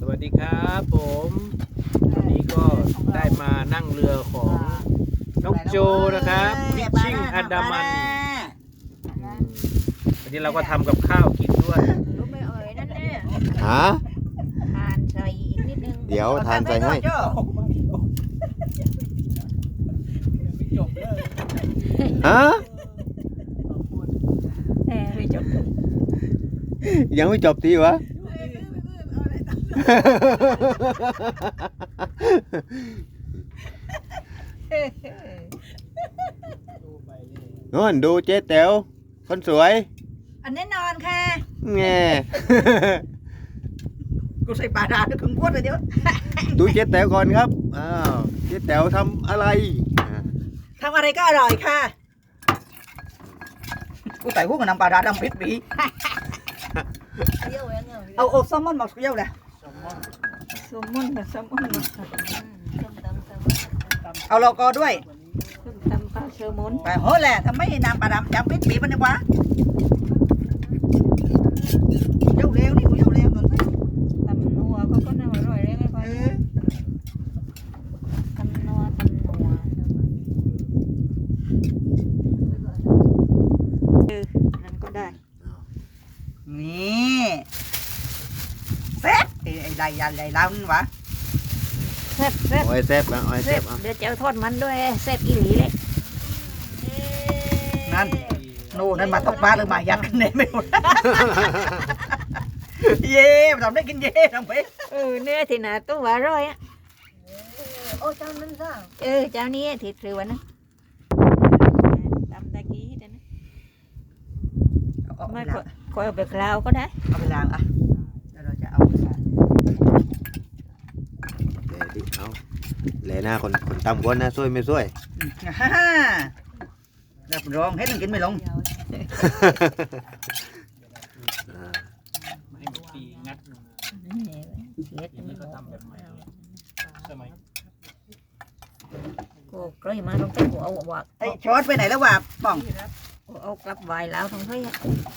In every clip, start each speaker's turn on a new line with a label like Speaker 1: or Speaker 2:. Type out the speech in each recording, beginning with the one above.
Speaker 1: สวัสดีครับผมวันนี้ก็ได้มานั่งเรือของน้องโจนะครับฟิชชิ่งอันดามันอืมวันนี้เราก็ทำกับข้าวกินด้วย
Speaker 2: รู้ไหมเอ่ยนั่นแน่
Speaker 3: ฮะ
Speaker 2: ทานใส่อีกนิดนึง
Speaker 3: เดี๋ยวทานใส่ให้ฮะ
Speaker 2: แหมไม่จบ
Speaker 3: ยังไม่จบทีวะ นู่นดูเจ๊แต๋วคนสวย
Speaker 4: อันแน่นอนค่ะ
Speaker 3: แง่
Speaker 4: กูใส่ปลาดาด้วยครึ่งพวดเลยเดี๋ยว
Speaker 3: ดูเจ๊แต๋วก่อนครับ อ้าว เจ๊แต๋วทำอะไรอ่า
Speaker 4: ทำอะไรก็อร่อยค่ะ กูใส่พวกกับน้ำปลาดาดำพริกปี
Speaker 2: เที่ยวเองเหรอ
Speaker 4: เอาอบแซลมอนหมักเปรี้ยวเลย
Speaker 2: สมมุนกับสมมุนมาส้มตำส้ม
Speaker 4: เอาโลโก้ด้วย
Speaker 2: ส้มตำปลาเชอร์มุน
Speaker 4: ไปโหแหละทำไมน้ำปลาดำจำพริกปีมันดีกว่าเร็วเร็วนี่กูเร็วเร็วหน่อย
Speaker 2: ตำนัวก็ก็น่าอร่อยเลยไงพ่อ
Speaker 4: เออ
Speaker 2: ตำนัวตำนัวเออนั่นก็ได้
Speaker 4: นี่เซ็ต ไอ้ไอ้ใดยันใดเล่านี่วะ
Speaker 2: แซ่บแซ่บ
Speaker 3: โอ้ยแซ่บนะโอ้ย
Speaker 2: แซ่
Speaker 3: แซ่
Speaker 2: บบ
Speaker 3: อะ
Speaker 2: เดี๋ยวจะเอาทอดมันด้วยแซ่บอีหลีเลย
Speaker 4: นั่นโน่นนั่นมาตกปลาหรือมายัดกันเนี่ยไม่รู้เย่ทำได้กินเย่ทำไป
Speaker 2: เออเนื้อที่หนาตัวอร่อยอะ
Speaker 5: โอ้เจ้านั้นซะ
Speaker 2: เออเจ้านี้ที่ถือวันนะตำตะกี้เดี๋ยวนะ
Speaker 4: เอาไม่
Speaker 2: ค่อยคอยเอาไปคราวก็ได้
Speaker 4: เอาไปล้างอะเดี๋ยวเราจะเอาไปล้าง
Speaker 3: แหล่ดิเอาแหล่หน้าคนคนตำคนนะช่วยไม่ช่วย
Speaker 4: ฮ่าฮ่ารับรองเฮ็ดมันกินไม่ลง
Speaker 3: อ่า
Speaker 1: ให้มันปีงัดลงมา
Speaker 2: เล็ด
Speaker 1: อย่างนี้ก็ทำแบบใหม่สมัย
Speaker 2: กูกล้ยมาตรงเต้กูเอาว่า
Speaker 4: ไอ้ช้อนไปไหนแล้ววะป่อง
Speaker 2: กูเอากลับไว้แล้วตรงเฮ้ยอ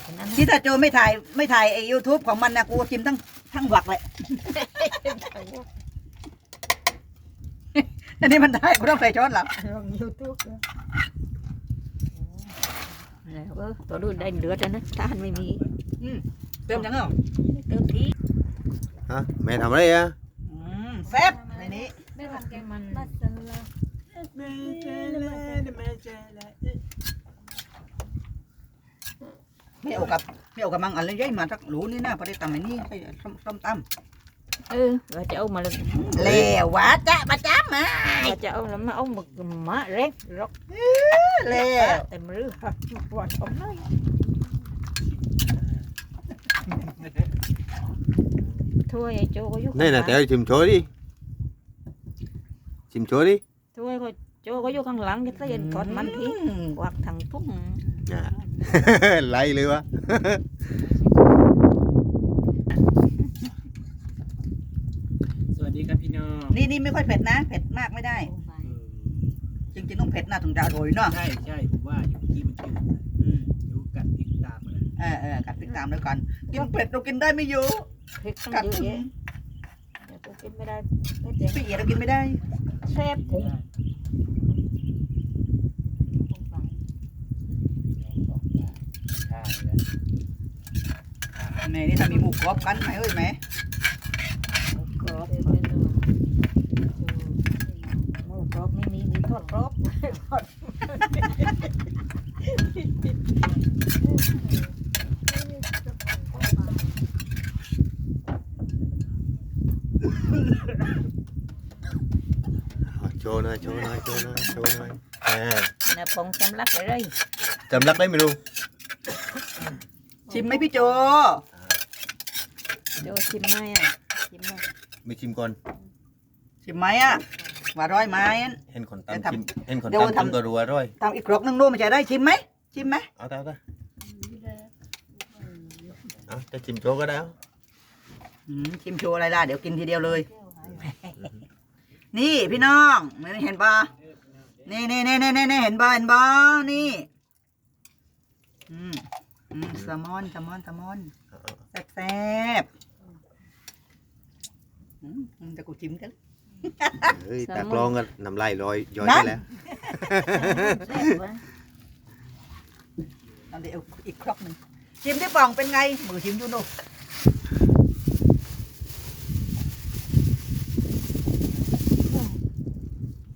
Speaker 2: ะนั่น
Speaker 4: ที่ถ้าโจไม่ถ่ายไม่ถ่ายไอ้ยูทูบของมันนะกูจิ้มทั้งทั้งหวักเลย อันนี้มันได้กูต้องใส่ช้อนหลัง
Speaker 2: ลงยูทูบแล้วเออตัวดูได้เดือดแล้วนะถ้าหันไม่มี
Speaker 4: เติมยังไง
Speaker 2: เติมที
Speaker 3: ฮะแม่ทำอะไรอะ
Speaker 4: อืมแซ่บในนี้
Speaker 2: ไม่ทำแกมัน
Speaker 5: มัสลา
Speaker 4: ไม่เอากับไม่เอากับมังอะไรยัยมาสักหลูนี่นะพอได้ตำไอ้นี่ใส่ส้มส้มต
Speaker 2: เออเราจะเอามาเลยำ
Speaker 4: แล้ววะจ้ามาจ้ามา
Speaker 2: เราจะเอาแล้วมาเอาหมึกมาเร็กรก
Speaker 4: แล้ว
Speaker 2: แต่มือหักปวดผมเลยถ้
Speaker 3: น้
Speaker 2: องนี่นี่
Speaker 3: ไม่
Speaker 4: ค่อยเผ็ดนะ เผ็ดมากไม่ได้ จริงๆต้องเผ็ดนะถึงจะอร่อยเนาะ
Speaker 1: ใช่ใช่ผมว่าอยู่ที่มันจืด
Speaker 4: อืม
Speaker 1: เดี๋ยวกัดพริกตามมาเลย
Speaker 4: เออเออกัดพริกตามด้วยกัน กินเผ็ดเรากินได้ไม่เยอะ
Speaker 2: พริกตั้ง
Speaker 4: กัด
Speaker 2: เยอะแยะเดี๋ยวกูกินไม่ได้ไม่เจ็บ
Speaker 4: พี่เอ๋เรากินไม่ได้
Speaker 2: แซ่บผง
Speaker 1: ใช่แล้ว
Speaker 4: แม่นี่ถ้ามีหมูกรอบกันไหมเอ้ยแม่
Speaker 2: กรอบเป็นหมูกรอบไม่มีมีทอดกรอบทอด
Speaker 3: เอา โชว์หน่อยโชว์หน่อยโชว์หน่อยโชว์หน่อยอ่า
Speaker 2: นะผงสำลักเลย
Speaker 3: จำรักได้ไม่รู้
Speaker 4: ชิมไหมพี่โจ
Speaker 2: โจชิมไหมอะชิมไหม
Speaker 3: ไม่ชิมก่อน
Speaker 4: ชิมไหมอะว่าร้อยไหม
Speaker 3: เห็นคน
Speaker 4: เดี๋ยว
Speaker 3: ตำ
Speaker 4: ทำ
Speaker 3: ชิมเห็นคน
Speaker 4: เดี๋ยว
Speaker 3: ตำ
Speaker 4: ทำ
Speaker 3: ทำตัวรัวร้อย
Speaker 4: ทำอีกครกนึงรู้มันจะได้ชิมไหมชิมไหม
Speaker 3: เอาตาตาเอาจะชิมโชว์ก็ได้เอา
Speaker 4: อืมชิมโชว์อะไรล่ะ เดี๋ยวกินทีเดียวเลย นี่พี่น้องนี่เห็นปะนี่นี่นี่นี่นี่เห็นปะเห็นปะนี่ อืมอืมแซลมอนแซลมอนแซลมอน
Speaker 3: เอาเอา
Speaker 4: แซ่บอืมอืมแต่กูจิ้มกัน
Speaker 3: เฮ้ยตากลองกันน้ำลายลอยย้อย
Speaker 4: นั่
Speaker 3: ไป
Speaker 4: น
Speaker 3: แล้ว
Speaker 2: แซ่บวะ
Speaker 4: เอาเดี๋ยวอีกครกหนึ่งจิ้มที่ปองเป็นไงมือจิ้มอยู่นู่น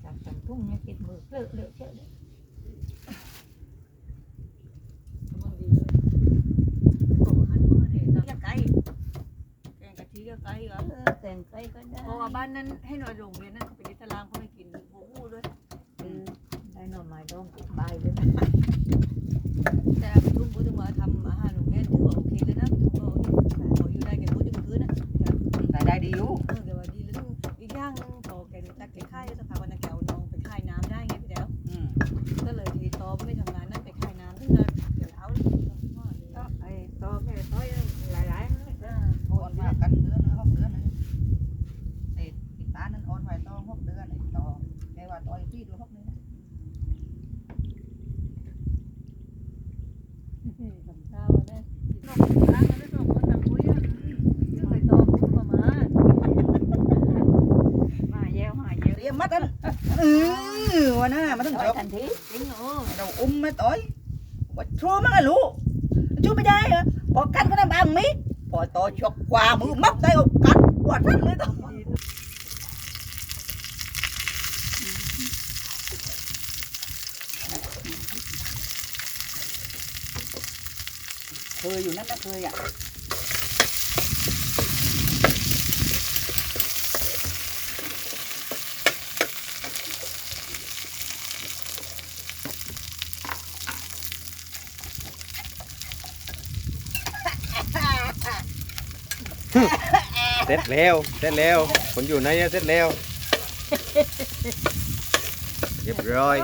Speaker 2: จับจับทุ่ง เนี่ยติดมือเลอะเลอะเชอะเลยเออแต่งไปก็ได้
Speaker 5: เพราะว่าบ้านนั้นให้หน่อยโรงเรียนนั่นเขาเป็นอิสลามเขาไม่กินหมูหูด้วย
Speaker 2: ได้หน่อไม้ดองบายเลย
Speaker 5: แต่ทุ่มพูดถึงว่าทำอาหาร ค่า
Speaker 4: ย
Speaker 5: น้ำซึ่งเดี๋ยวเอา
Speaker 2: ก็ไอ้ตอแค่ต้อยหลายๆนั่นแหละ
Speaker 4: โอนมากันเดือนหนึงหกเดือนหนึงไอ้ติดตานั้นโอนไว้ต้องหกเดือนไอ้ต่อแค่ว่าต่ออีกที่ดูหกเดือน
Speaker 5: ทำข้าวนะนอกร้านนั้นไม่ต้องอะซึ่งไปตอพูดประมาณ
Speaker 2: มาเยวมาเยว
Speaker 4: เตรียมมัดอันเออวันน่ะมันต้อง
Speaker 2: ไป
Speaker 4: จบ
Speaker 2: ทันที
Speaker 5: จริงเหรอ
Speaker 4: เราอุ้มไม่ต่อยไอ้ลูกชัวร์ไม่ได้เหรอพอกันก็ได้บางมิพอต่อชกกว่ามือมัดได้กันกว่าท่านเลยต่อเคยอยู่นั่นนะเคยอะ
Speaker 3: เสร็จแล้ว เสร็จแล้วคนอยู่ไหนอะเสร็จแล้ว เรียบร้อย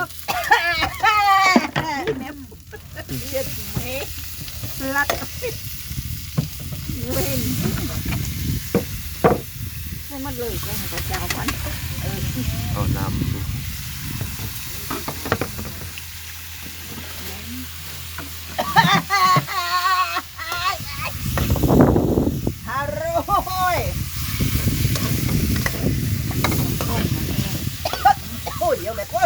Speaker 4: รัก
Speaker 2: เว้นให้มันเลยก็ให้พระเจ้าพัน
Speaker 3: เอาน้
Speaker 4: ฮาโร่ยโอ้ยเดี๋ยวแบบว่า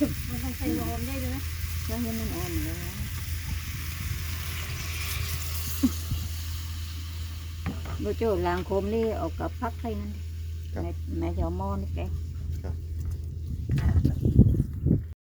Speaker 5: มันมันเครื่องแกงเผ็ดเลยจ้ะำ
Speaker 3: มาสลัดไก่ใช่ไหมแม่
Speaker 5: มันต้องใส่วอร์มได้ด้วยนะ
Speaker 2: ก็ให้มันอ่อนเลยบ่โจ้ลางโคมนี่เอากับพักไทยนั่นดิแม่แม่จะเอาหม้อนี่แก
Speaker 3: ครับ